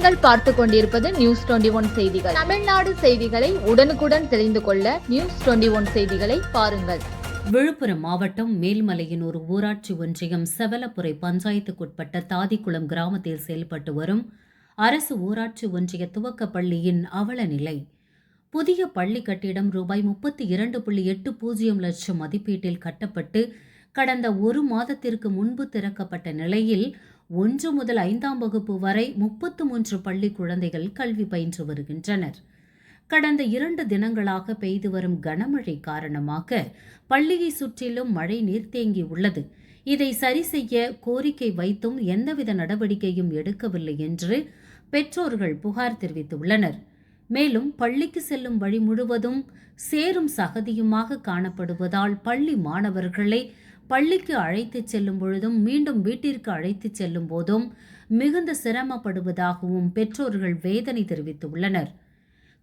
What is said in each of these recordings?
பார்த்து கொண்டிருப்பது news twenty one செய்திகள். தமிழ்நாடு செய்திகளை உடனுக்குடன் தெரிந்து கொள்ள நியூஸ் டுவெண்டி ஒன் செய்திகளை பாருங்கள். விழுப்புரம் மாவட்டம் மேல்மலையின் ஒரு ஊராட்சி ஒன்றியம் செவலப்புரை பஞ்சாயத்துக்குட்பட்ட தாதிக்குளம் கிராமத்தில் செயல்பட்டு வரும் அரசு ஊராட்சி ஒன்றிய துவக்கப் பள்ளியின் அவல நிலை. புதிய பள்ளி கட்டிடம் ரூபாய் முப்பத்தி இரண்டு புள்ளி எட்டு பூஜ்ஜியம் லட்சம் மதிப்பீட்டில் கட்டப்பட்டு கடந்த ஒரு மாதத்திற்கு முன்பு திறக்கப்பட்ட நிலையில் ஒன்று முதல் ஐந்தாம் வகுப்பு வரை முப்பத்து மூன்று பள்ளி குழந்தைகள் கல்வி பயின்று வருகின்றனர். கடந்த இரண்டு தினங்களாக பெய்து வரும் கனமழை காரணமாக பள்ளியை சுற்றிலும் மழை நீர் தேங்கி உள்ளது. இதை சரி செய்ய கோரிக்கை வைத்தும் எந்தவித நடவடிக்கையும் எடுக்கவில்லை என்று பெற்றோர்கள் புகார் தெரிவித்துள்ளனர். மேலும் பள்ளிக்கு செல்லும் வழி முழுவதும் சேரும் சகதியுமாக காணப்படுவதால் பள்ளி மாணவர்களை பள்ளிக்கு அழைத்துச் செல்லும் பொழுதும் மீண்டும் வீட்டிற்கு அழைத்துச் செல்லும் போதும் மிகுந்த சிரமப்படுவதாகவும் பெற்றோர்கள் வேதனை தெரிவித்துள்ளனர்.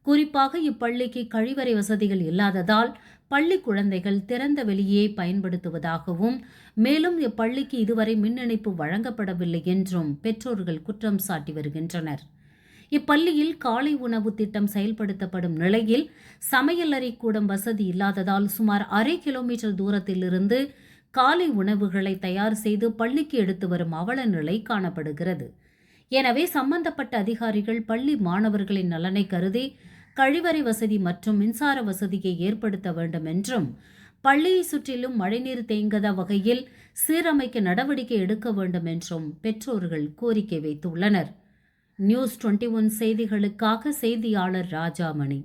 குறிப்பாக இப்பள்ளிக்கு கழிவறை வசதிகள் இல்லாததால் பள்ளி குழந்தைகள் திறந்த வெளியே பயன்படுத்துவதாகவும் மேலும் இப்பள்ளிக்கு இதுவரை மின் இணைப்பு வழங்கப்படவில்லை என்றும் பெற்றோர்கள் குற்றம் சாட்டி வருகின்றனர். இப்பள்ளியில் காலை உணவு திட்டம் செயல்படுத்தப்படும் நிலையில் சமையலறை கூடம் வசதி இல்லாததால் சுமார் அரை கிலோமீட்டர் தூரத்திலிருந்து காலை உணவுகளை தயார் செய்து பள்ளிக்கு எடுத்து வரும் அவல நிலை காணப்படுகிறது. எனவே சம்பந்தப்பட்ட அதிகாரிகள் பள்ளி மாணவர்களின் நலனை கருதி கழிவறை வசதி மற்றும் மின்சார வசதியை ஏற்படுத்த வேண்டும் என்றும் பள்ளியை சுற்றிலும் மழைநீர் தேங்காத வகையில் சீரமைக்க நடவடிக்கை எடுக்க வேண்டும் என்றும் பெற்றோர்கள் கோரிக்கை வைத்துள்ளனர். நியூஸ் டுவெண்ட்டி ஒன் செய்திகளுக்காக செய்தியாளர் ராஜாமணி.